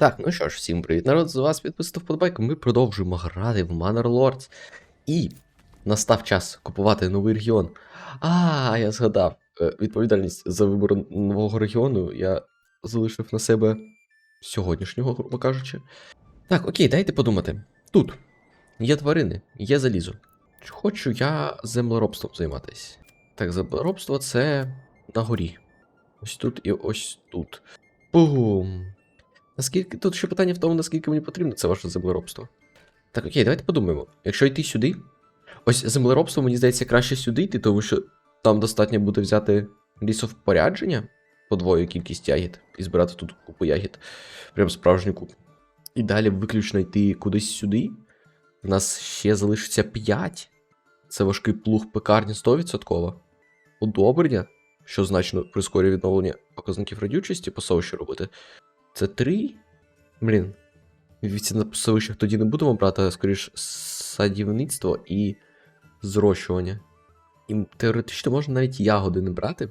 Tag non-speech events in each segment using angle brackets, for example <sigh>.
Так, ну що ж, всім привіт, народ, з вас підписав вподобайку. Ми продовжуємо грати в Manor Lords. І настав час купувати новий регіон. А, я згадав. е, Відповідальність за вибор нового регіону я залишив на себе сьогоднішнього, грубо кажучи. Так, окей, дайте подумати. Тут є тварини, є залізо. Хочу я землеробством займатися? Так, землеробство це на горі. Ось тут і ось тут. Бум! Наскільки тут ще питання в тому, наскільки мені потрібно це ваше землеробство. Так, окей, давайте подумаємо. Якщо йти сюди. Ось землеробство, мені здається, краще сюди йти, тому що там достатньо буде взяти лісовпорядження, подвою кількість ягід, і збирати тут купу ягід. Прям справжню купу. І далі виключно йти кудись сюди. У нас ще залишиться 5. Це важкий плуг пекарні 100%. Удобрення, що значно прискорює відновлення показників радючості по совищу робити. Це 3. Блін. Вівці на пасовищах тоді не будемо брати, а скоріш садівництво і зрощування. І теоретично можна навіть ягоди не брати,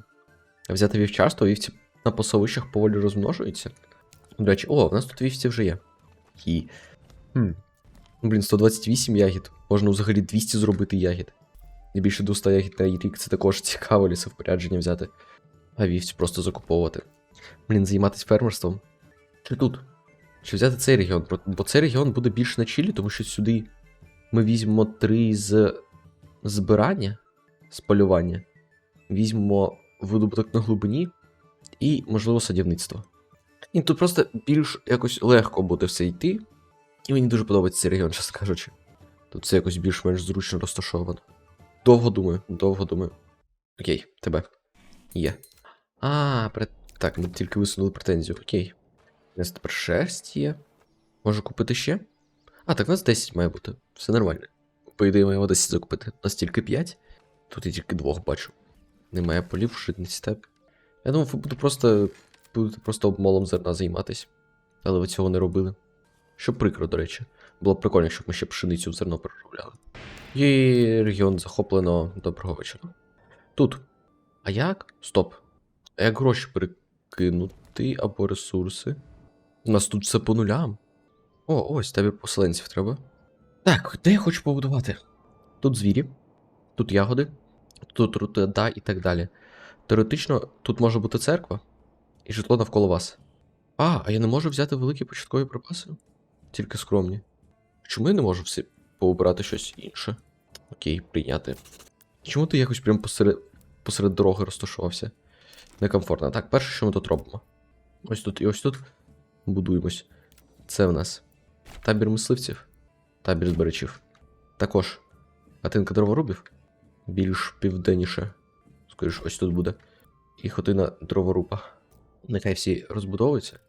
а взяти вівчарство, вівці на пасовищах поволі розмножуються. До речі, о, в нас тут вівці вже є. І. Хм. Блін, 128 ягід. Можна взагалі 200 зробити ягід. І більше 200 ягід на рік це також <laughs> цікаво лісовпорядження взяти. А вівці просто закуповувати. Блін, займатися фермерством. Чи тут? Чи взяти цей регіон? Бо цей регіон буде більш на чилі, тому що сюди ми візьмемо три з збирання, з полювання, візьмемо видобуток на глибині і, можливо, садівництво. І тут просто більш якось легко буде все йти. І мені дуже подобається цей регіон, чесно кажучи. Тут все якось більш-менш зручно розташовано. Довго думаю, довго думаю. Окей, тебе. Є. А, пред... так, ми тільки висунули претензію. Окей. Нас тепер шерсть є. Можу купити ще? А, так у нас 10 має бути. Все нормально. По ідеї, маємо 10 закупити. У нас тільки 5. Тут я тільки двох бачу. Немає полів, шитний степ. Я думав, ви будете просто, будете просто обмолом зерна займатись. Але ви цього не робили. Що прикро, до речі. Було б прикольно, щоб ми ще пшеницю в зерно переробляли. Є регіон захоплено. Доброго вечора. Тут. А як? Стоп. А як гроші перекинути або ресурси? У нас тут все по нулям. О, ось тебе поселенців треба. Так, де я хочу побудувати? Тут звірі, тут ягоди, тут руда і так далі. Теоретично, тут може бути церква і житло навколо вас. А, а я не можу взяти великі початкові припаси? Тільки скромні. Чому я не можу всі пообирати щось інше? Окей, прийняти. Чому ти якось прям посеред, посеред дороги розташувався? Некомфортно. Так, перше, що ми тут робимо? Ось тут і ось тут будуємось. Це в нас табір мисливців, табір збирачів. Також хатинка дроворубів, більш південніше. Скоріш, ось тут буде. І хотина дроворуба. Нехай всі розбудовуються.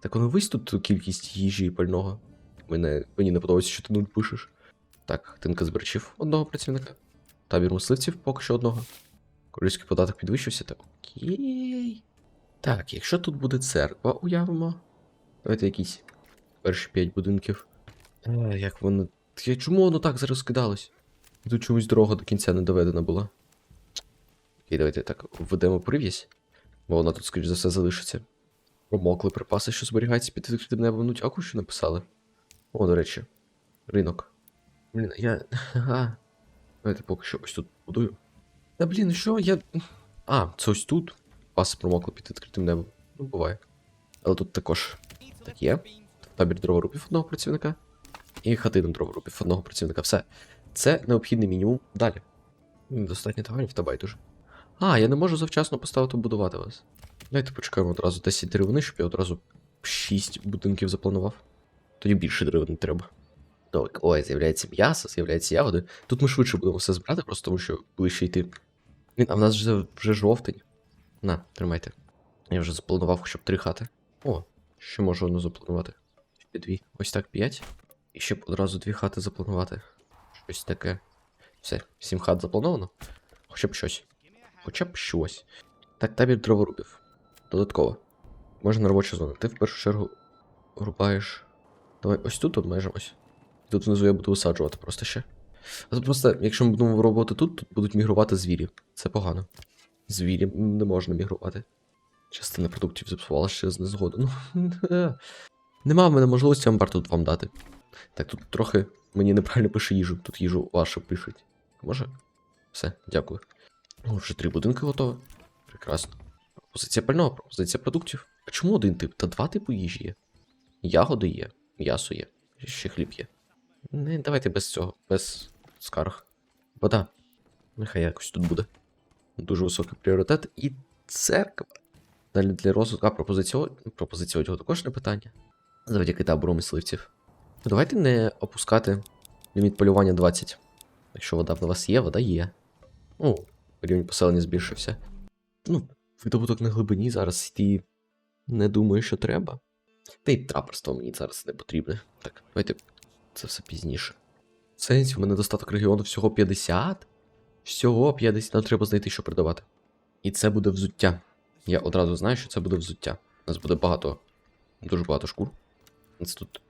Так воно вись тут кількість їжі і пального. Мене, мені не подобається, що ти нуль пишеш. Так, хатинка збирачів одного працівника. Табір мисливців поки що одного. Королівський податок підвищився, так окей. Так, якщо тут буде церква, уявимо. Давайте якісь перші п'ять будинків. Е, як воно. Я- Чому воно так зараз скидалось? Тут чомусь дорога до кінця не доведена була. Окей, давайте так введемо прив'язь, бо вона тут, скоріш за все, залишиться. Промокли припаси, що зберігаються під відкритим небом. Ну, а що написали? О, до речі, ринок. Блін, я. Ага. Давайте поки що ось тут будую. Та блін, що я. А, це ось тут. Паси промокли під відкритим небом. Ну, буває. Але тут також так є. Табір дроворубів одного працівника. І хатина дроворубів одного працівника. Все. Це необхідний мінімум. Далі. Достатньо товарів та байдуже. А, я не можу завчасно поставити будувати вас. Давайте почекаємо одразу 10 деревини, щоб я одразу 6 будинків запланував. Тоді більше деревини треба. Так, ой, з'являється м'ясо, з'являються ягоди. Тут ми швидше будемо все збирати, просто тому що ближче йти. А в нас вже, вже жовтень. На, тримайте. Я вже запланував хоча б три хати. О, ще можу одну запланувати. Ще дві. Ось так п'ять. І ще одразу дві хати запланувати. Щось таке. Все, сім хат заплановано. Хоча б щось. Хоча б щось. Так, табір дроворубів. Додатково. Можна робоча зона. Ти в першу чергу рубаєш. Давай ось тут обмежимось. Тут внизу я буду висаджувати просто ще. А тут просто, якщо ми будемо роботи тут, тут будуть мігрувати звірі. Це погано. Звірі не можна мігрувати. Частина продуктів зіпсувалася через незгоду. Ну, <laughs> Нема в мене можливості амбар тут вам дати. Так, тут трохи мені неправильно пише їжу. Тут їжу вашу пишуть. Може? Все, дякую. О, вже три будинки готові. Прекрасно. Пропозиція пального, пропозиція продуктів. А чому один тип? Та два типи їжі є. Ягоди є, м'ясо є, ще хліб є. Не, давайте без цього, без скарг. Вода. Нехай якось тут буде. Дуже високий пріоритет. І церква. Далі для розвитку. А пропозиція, о- пропозиція одягу також не питання. Завдяки табору мисливців. Ну, Давайте не опускати ліміт полювання 20. Якщо вода в вас є, вода є. О, рівень поселення збільшився. Ну, видобуток на глибині зараз йти не думаю, що треба. Та й трапорство мені зараз не потрібне. Так, давайте це все пізніше. В сенсі, в мене достаток регіону всього 50. Всього 50. Нам треба знайти, що продавати. І це буде взуття. Я одразу знаю, що це буде взуття. У нас буде багато, дуже багато шкур. Це тут.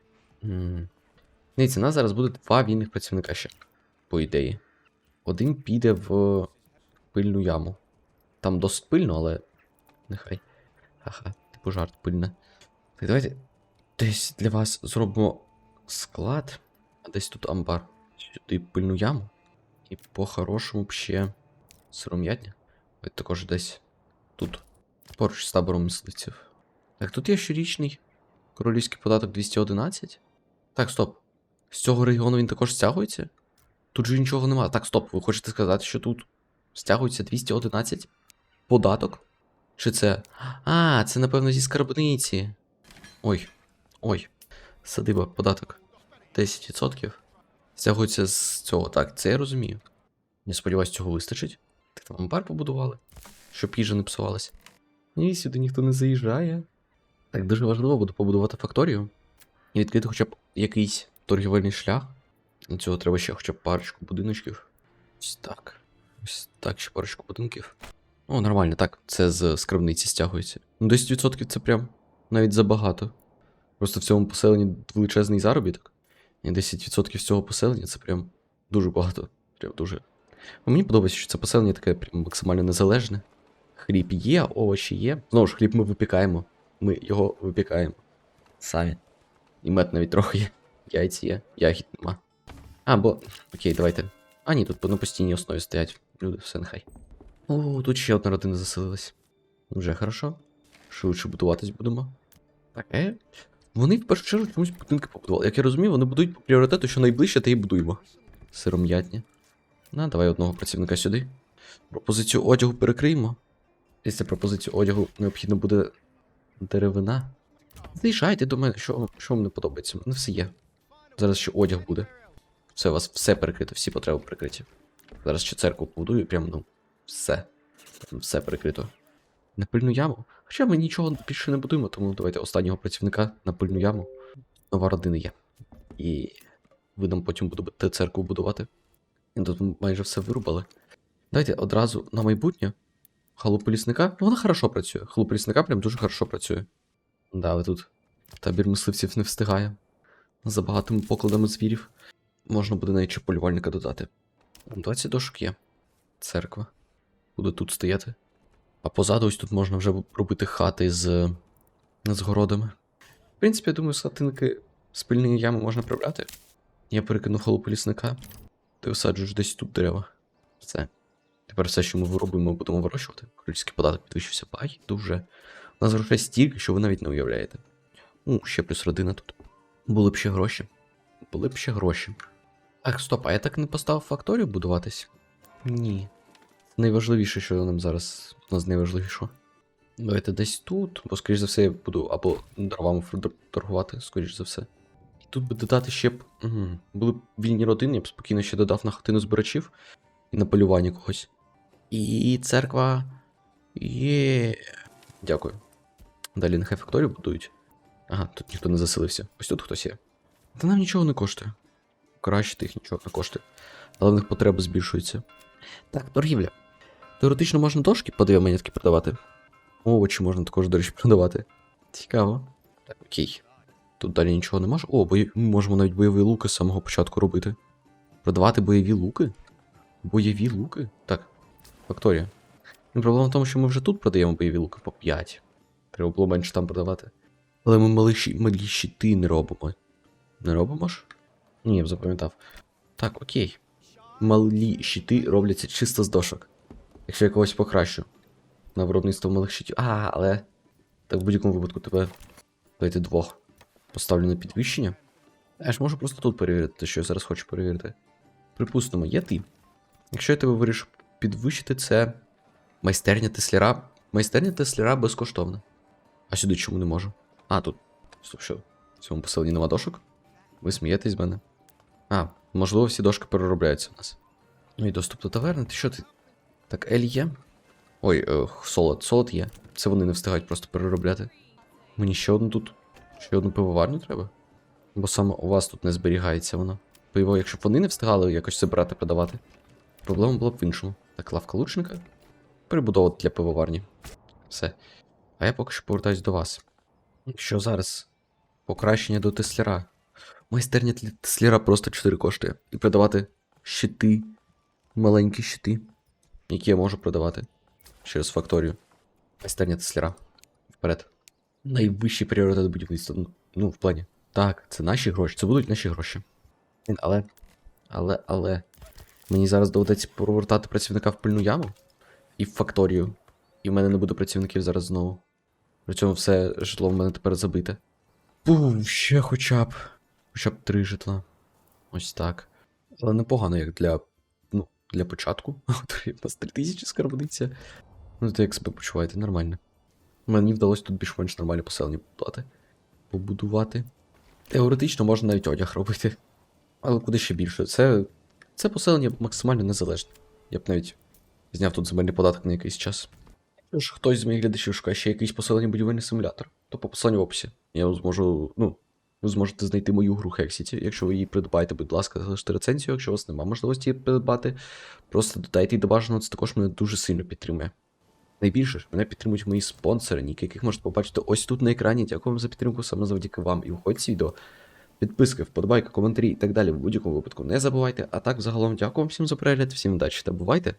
Дивіться, у нас зараз буде два вільних працівника ще, по ідеї. Один піде в пильну яму. Там досить пильно, але. Нехай. Ха-ха, типу жарт пильне. Так, давайте десь для вас зробимо склад, а десь тут амбар. Сюди пильну яму. І по-хорошому б ще сиром'ятня. Давайте також десь тут. Поруч з табором мисливців. Так, тут є щорічний королівський податок 211. Так, стоп. З цього регіону він також стягується? Тут же нічого немає. Так, стоп, ви хочете сказати, що тут стягується 211 податок? Чи це. А, це, напевно, зі скарбниці. Ой. Ой. Садиба, податок. 10%. Стягується з цього. Так, це я розумію. Я сподіваюся, цього вистачить. Так там амбар побудували, щоб їжа не псувалась. Ні, сюди ніхто не заїжджає. Так, дуже важливо буде побудувати факторію і відкрити хоча б якийсь торгівельний шлях. Для цього треба ще хоча б парочку будиночків. Ось так. Ось так, ще парочку будинків. О, нормально, так. Це з скарбниці стягується. Ну, 10% це прям навіть забагато. Просто в цьому поселенні величезний заробіток. І 10% з цього поселення це прям дуже багато. Прям дуже. Мені подобається, що це поселення таке прям максимально незалежне. Хліб є, овочі є. Знову ж, хліб ми випікаємо. Ми його випікаємо. Самі. І мед навіть трохи є. Яйці є, ягід нема. А, бо. Окей, давайте. А, ні, тут на постійній основі стоять. Люди, все нехай. О, тут ще одна родина заселилась. Вже хорошо. Швидше будуватись будемо. Так, е. Вони в першу чергу чомусь будинки побудували. Як я розумію, вони будують по пріоритету, що найближче, те і будуємо. Сиром'ятні. На, давай одного працівника сюди. Пропозицію одягу перекриємо. Після пропозиції одягу необхідно буде деревина. Заїжджайте до мене, що, що вам не подобається. У мене все є. Зараз ще одяг буде. Все, у вас все перекрито, всі потреби перекриті. Зараз ще церкву побудую, прям, ну, все. Все перекрито. На пильну яму. Хоча ми нічого більше не будуємо, тому давайте останнього працівника на пильну яму. Нова родина є. І ви нам потім будете церкву будувати. І тут майже все вирубали. Давайте одразу на майбутнє. Халупу лісника. Ну, вона хорошо працює. Халупу лісника прям дуже хорошо працює. Да, але тут табір мисливців не встигає. За багатими покладами звірів. Можна буде навіть полювальника додати. 20 дошок є. Церква. Буде тут стояти. А позаду ось тут можна вже робити хати з, з городами. В принципі, я думаю, з хатинки спільні ями можна прибрати. Я перекину халупу лісника. Ти висаджуєш десь тут дерева. Все. Тепер все, що ми виробимо, будемо вирощувати. Королівський податок підвищився. Бай, дуже. У нас грошей стільки, що ви навіть не уявляєте. Ну, ще плюс родина тут. Були б ще гроші. Були б ще гроші. Так, стоп, а я так не поставив факторію будуватись? Ні. Найважливіше, що нам зараз у нас найважливіше. Давайте десь тут, бо, скоріш за все, я буду або дровами торгувати, скоріш за все. І тут би додати ще б. Угу. Були б вільні родини, я б спокійно ще додав на хатину збирачів і на полювання когось. І церква. Є. Дякую. Далі нехай факторію будують. Ага, тут ніхто не заселився. Ось тут хтось є. Та нам нічого не коштує. Краще тих нічого не коштує. Але в них потреби збільшуються. Так, торгівля. Теоретично можна дошки по дві монетки продавати. Овочі можна також, до речі, продавати. Цікаво. Так, окей. Тут далі нічого не може. О, бої... ми можемо навіть бойові луки з самого початку робити. Продавати бойові луки? Бойові луки? Так, факторія. Ну, проблема в тому, що ми вже тут продаємо бойові луки по 5. Треба було менше там продавати. Але ми малі, малі щити не робимо. Не робимо ж? Ні, я б запам'ятав. Так, окей. Малі щити робляться чисто з дошок. Якщо я когось покращу. На виробництво малих щитів. А, але. Так в будь-якому випадку тебе. Давайте двох. Поставлю на підвищення. Я ж можу просто тут перевірити, те, що я зараз хочу перевірити. Припустимо, є ти. Якщо я тебе вирішу підвищити, це майстерня тесляра. Майстерня тесляра безкоштовна. А сюди чому не можу? А, тут. Стоп, що? В цьому поселенні нема дошок? Ви смієтесь з мене? А, можливо, всі дошки переробляються у нас. Ну і доступ до таверни, ти що ти? Так, Ель є? Ой, е, солод, солод є. Це вони не встигають просто переробляти. Мені ще одну тут. Ще одну пивоварню треба? Бо саме у вас тут не зберігається воно. Пиво, якщо б вони не встигали якось забирати, продавати. Проблема була б в іншому. Так, лавка лучника. Перебудова для пивоварні. Все. А я поки що повертаюсь до вас. Що зараз? Покращення до Тесляра. Майстерня для Тесляра просто 4 коштує. І продавати щити. Маленькі щити. Які я можу продавати через факторію. Майстерня Тесляра. Вперед. Найвищий пріоритет будівництва. Ну, Ну, в плані. Так, це наші гроші, це будуть наші гроші. Але. Але, але. Мені зараз доведеться повертати працівника в пильну яму і в факторію. І в мене не буде працівників зараз знову. При цьому все житло в мене тепер забите. Пу, ще хоча б. Хоча б три житла. Ось так. Але непогано, як для. Ну, для початку. <laughs> У нас 3000 скарбниця. Ну, то як себе почуваєте, нормально. Мені вдалося тут більш-менш нормальне поселення побудувати. Побудувати. Теоретично можна навіть одяг робити. Але куди ще більше? Це. Це поселення максимально незалежне. Я б навіть зняв тут земельний податок на якийсь час. Якщо ж хтось з моїх глядачів шукає ще якийсь поселення будівельний симулятор, то по посиланню в описі. Я зможу, ну, ви зможете знайти мою гру Hexity. Якщо ви її придбаєте, будь ласка, залиште рецензію, якщо у вас немає можливості її придбати, просто додайте її до бажаного, це також мене дуже сильно підтримує. Найбільше ж мене підтримують мої спонсори, ніки, яких можете побачити ось тут на екрані. Дякую вам за підтримку саме завдяки вам. І виходь ці відео. Підписки, вподобайки, коментарі і так далі в будь-якому випадку не забувайте. А так, загалом, дякую вам всім за перегляд, всім удачі та бувайте!